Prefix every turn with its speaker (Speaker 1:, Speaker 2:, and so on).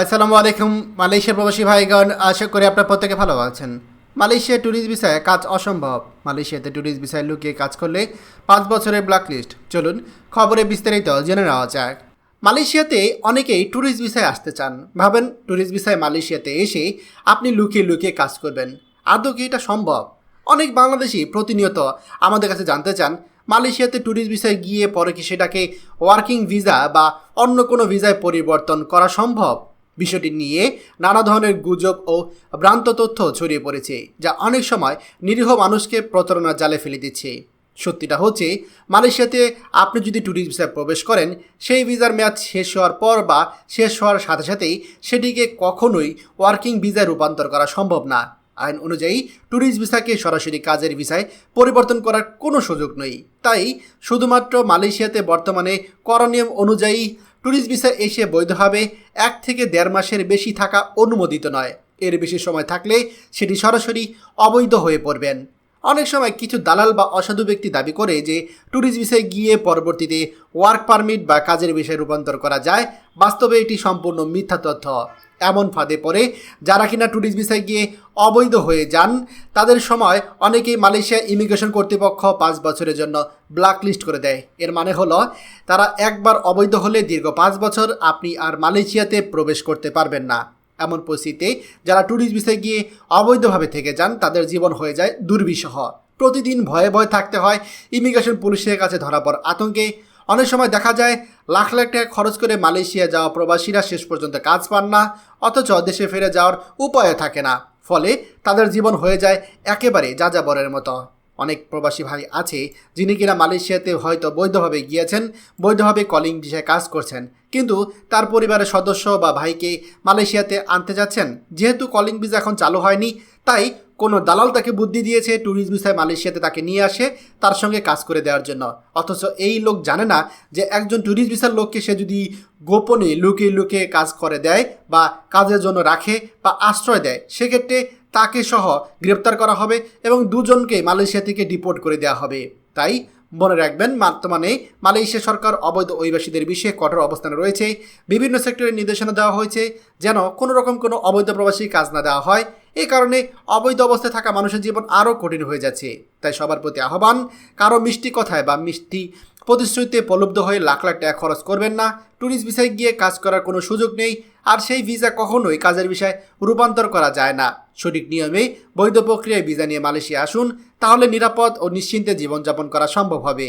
Speaker 1: আসসালামু আলাইকুম, মালয়েশিয়ার প্রবাসী ভাইগণ, আশা করি আপনার প্রত্যেকে ভালো আছেন। মালয়েশিয়া ট্যুরিস্ট ভিসায় কাজ অসম্ভব। মালয়েশিয়াতে ট্যুরিস্ট ভিসায় লুকিয়ে কাজ করলে পাঁচ বছরের ব্ল্যাক লিস্ট চলুন খবরে বিস্তারিত জেনে নেওয়া যাক। মালয়েশিয়াতে অনেকেই ট্যুরিস্ট ভিসায় আসতে চান। ভাবেন ট্যুরিস্ট ভিসায় মালয়েশিয়াতে এসে আপনি লুকিয়ে লুকিয়ে কাজ করবেন। আদৌ কি এটা সম্ভব? অনেক বাংলাদেশি প্রতিনিয়ত আমাদের কাছে জানতে চান, মালয়েশিয়াতে ট্যুরিস্ট ভিসায় গিয়ে পরে কি সেটাকে ওয়ার্কিং ভিসা বা অন্য কোনো ভিসায় পরিবর্তন করা সম্ভব? বিষয়টি নিয়ে নানা ধরনের গুজব ও ভ্রান্ত তথ্য ছড়িয়ে পড়েছে, যা অনেক সময় নিরীহ মানুষকে প্রতারণার জালে ফেলে দিচ্ছে। সত্যিটা হচ্ছে, মালয়েশিয়াতে আপনি যদি ট্যুরিস্ট ভিসায় প্রবেশ করেন, সেই ভিসার মেয়াদ শেষ হওয়ার পর বা শেষ হওয়ার সাথে সাথেই সেটিকে কখনোই ওয়ার্কিং ভিসায় রূপান্তর করা সম্ভব না। আইন অনুযায়ী ট্যুরিস্ট ভিসাকে সরাসরি কাজের ভিসায় পরিবর্তন করার কোনো সুযোগ নেই। তাই, শুধুমাত্র মালয়েশিয়াতে বর্তমানে করণীয় অনুযায়ী ট্যুরিস্ট ভিসা এসে বৈধভাবে এক থেকে দেড় মাসের বেশি থাকা অনুমোদিত নয়। এর বেশি সময় থাকলে সেটি সরাসরি অবৈধ হয়ে পড়বেন। অনেক সময় কিছু দালাল বা অসাধু ব্যক্তি দাবি করে যে ট্যুরিস্ট ভিসায় গিয়ে পরবর্তীতে ওয়ার্ক পারমিট বা কাজের বিষয়ে রূপান্তর করা যায়। বাস্তবে এটি সম্পূর্ণ মিথ্যা তথ্য। এমন ফাঁদে পড়ে যারা কিনা ট্যুরিস্ট ভিসায় গিয়ে অবৈধ হয়ে যান, তাদের সময় অনেকেই মালয়েশিয়া ইমিগ্রেশন কর্তৃপক্ষ পাঁচ বছরের জন্য ব্ল্যাক লিস্ট করে দেয়। এর মানে হলো, তারা একবার অবৈধ হলে দীর্ঘ পাঁচ বছর আপনি আর মালয়েশিয়াতে প্রবেশ করতে পারবেন না। এমন পরিস্থিতিতে যারা ট্যুরিস্ট ভিসায় গিয়ে অবৈধভাবে থেকে যান, তাদের জীবন হয়ে যায় দুর্বিষহ। প্রতিদিন ভয়ে ভয়ে থাকতে হয়। ইমিগ্রেশন পুলিশের কাছে ধরা পড় আতঙ্কে। অনেক সময় দেখা যায়, লাখ লাখ টাকা খরচ করে মালয়েশিয়া যাওয়া প্রবাসীরা শেষ পর্যন্ত কাজ পান না, অথচ দেশে ফিরে যাওয়ার উপায় থাকে না। ফলে তাদের জীবন হয়ে যায় একেবারে যাযাবরের মতো। অনেক প্রবাসী ভাই আছে যিনি কিনা মালয়েশিয়াতে হয়তো বৈধভাবে গিয়েছেন, বৈধভাবে কলিং ভিসায় কাজ করছেন। কিন্তু তার পরিবারের সদস্য বা ভাইকে মালয়েশিয়াতে আনতে যাচ্ছেন। যেহেতু কলিং ভিসা এখন চালু হয়নি, তাই কোনো দালাল তাকে বুদ্ধি দিয়েছে ট্যুরিস্ট ভিসায় মালয়েশিয়াতে তাকে নিয়ে আসে, তার সঙ্গে কাজ করে দেওয়ার জন্য। অথচ এই লোক জানে না যে একজন ট্যুরিস্ট ভিসার লোককে সে যদি গোপনে লুকিয়ে লুকিয়ে কাজ করে দেয় বা কাজের জন্য রাখে বা আশ্রয় দেয়, সেক্ষেত্রে তাকে সহ গ্রেপ্তার করা হবে এবং দুজনকে মালয়েশিয়া থেকে ডিপোর্ট করে দেওয়া হবে। তাই মনে রাখবেন, বর্তমানে মালয়েশিয়া সরকার অবৈধ অভিবাসীদের বিষয়ে কঠোর অবস্থানে রয়েছে। বিভিন্ন সেক্টরে নির্দেশনা দেওয়া হয়েছে যেন কোনো রকম কোনো অবৈধ প্রবাসী কাজ না দেওয়া হয়। এই কারণে অবৈধ অবস্থায় থাকা মানুষের জীবন আরও কঠিন হয়ে যাচ্ছে। তাই সবার প্রতি আহ্বান, কারও মিষ্টি কথায় বা মিষ্টি প্রতিশ্রুতিতে প্রলুব্ধ হয়ে লাখ লাখ টাকা খরচ করবেন না। ট্যুরিস্ট ভিসায় গিয়ে কাজ করার কোনো সুযোগ নেই। আর সেই ভিসা কখনোই কাজের বিষয়ে রূপান্তর করা যায় না। সঠিক নিয়মে বৈধ প্রক্রিয়ায় ভিসা নিয়ে মালয়েশিয়া আসুন, তাহলে নিরাপদ ও নিশ্চিন্তে জীবনযাপন করা সম্ভব হবে।